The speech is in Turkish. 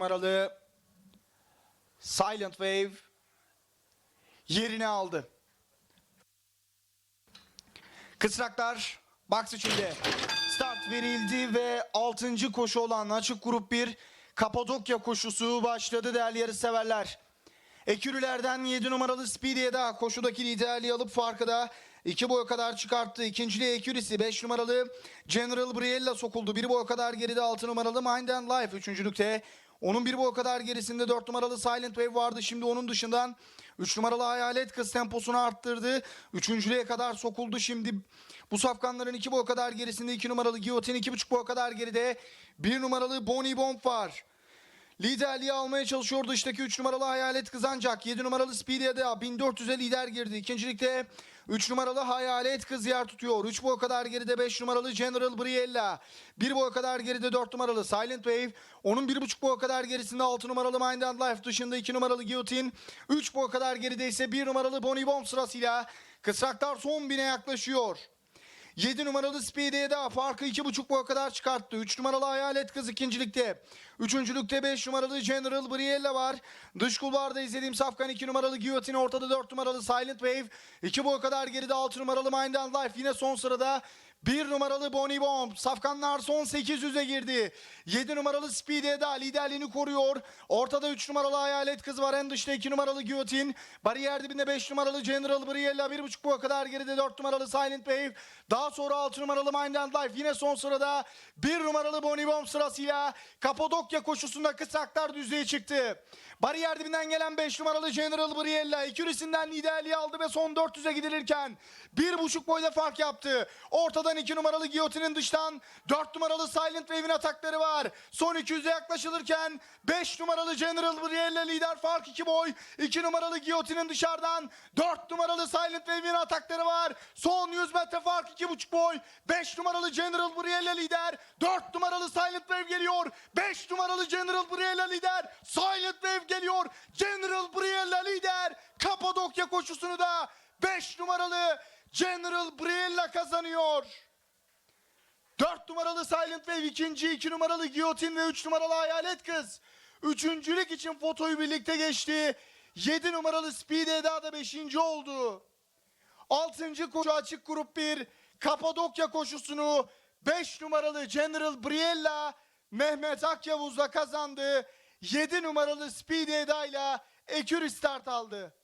numaralı Silent Wave yerini aldı. Kısraklar box içinde start verildi ve 6. koşu olan açık grup 1 Kapadokya koşusu başladı değerli yarışseverler. Ekürülerden 7 numaralı Speedy'ye daha koşudaki liderliği alıp farkı da 2 boya kadar çıkarttı. İkinciliğe Ekürisi 5 numaralı General Briella sokuldu. 1 boya kadar geride 6 numaralı Mind and Life. Üçüncülükte onun bir boy kadar gerisinde 4 numaralı Silent Wave vardı. Şimdi onun dışından 3 numaralı Hayalet Kız temposunu arttırdı. Üçüncülüğe kadar sokuldu. Şimdi bu safkanların 2 boy kadar gerisinde 2 numaralı Guillotine 2,5 boy kadar geride 1 numaralı Bonnie Bomb var. Liderliği almaya çalışıyor dıştaki 3 numaralı Hayalet Kız ancak 7 numaralı Speedy'de 1400'e lider girdi. İkincilikte 3 numaralı Hayalet Kız yer tutuyor. 3 boy kadar geride 5 numaralı General Briella. 1 boy kadar geride 4 numaralı Silent Wave. Onun 1,5 boy kadar gerisinde 6 numaralı Mind and Life dışında 2 numaralı Guillotine. 3 boy kadar geride ise 1 numaralı Bonnie Bomb sırasıyla Kısraklar son bine yaklaşıyor. 7 numaralı Speedy'ye daha farkı 2,5 boya kadar çıkarttı. 3 numaralı Hayalet Kız ikincilikte. Üçüncülükte 5 numaralı General Briella var. Dış kulvarda izlediğim safkan 2 numaralı Guillotine ortada 4 numaralı Silent Wave. 2 boy kadar geride 6 numaralı Mind and Life yine son sırada. 1 numaralı Bonnie Bomb. Safkanlar son 800'e girdi. 7 numaralı Speedy'ye daha liderliğini koruyor. Ortada 3 numaralı Hayalet Kız var. En dışta 2 numaralı Guillotine. Bariyer dibinde 5 numaralı General Briella. 1,5 boy kadar geride 4 numaralı Silent Wave. Daha sonra 6 numaralı Mind and Life. Yine son sırada 1 numaralı Bonnie Bomb sırasıyla Kapadokya koşusunda kısaklar düzlüğe çıktı. Bariyer dibinden gelen 5 numaralı General Briella ikilisinden liderliği aldı ve son 400'e gidilirken 1,5 boyda fark yaptı. Ortadan 2 numaralı Guillotine'in dıştan 4 numaralı Silent Wave'in atakları var. Son 200'e yaklaşılırken 5 numaralı General Briella lider fark 2 boy. 2 numaralı Guillotine'in dışarıdan 4 numaralı Silent Wave'in atakları var. Son 100 metre fark 2,5 boy. 5 numaralı General Briella lider. 4 numaralı Silent Wave geliyor. 5 numaralı General Briella lider. Silent Wave geliyor. General Briella lider. Kapadokya koşusunu da 5 numaralı General Briella kazanıyor. 4 numaralı Silent Wave ikinci, 2 numaralı Guillotine ve 3 numaralı Hayalet Kız. Üçüncülük için fotoyu birlikte geçti. 7 numaralı Speed Eda da 5. oldu. 6. koşu açık grup 1 Kapadokya koşusunu 5 numaralı General Briella Mehmet Akyavuz'la kazandı. 7 numaralı Speed Eda ile Ekürü start aldı.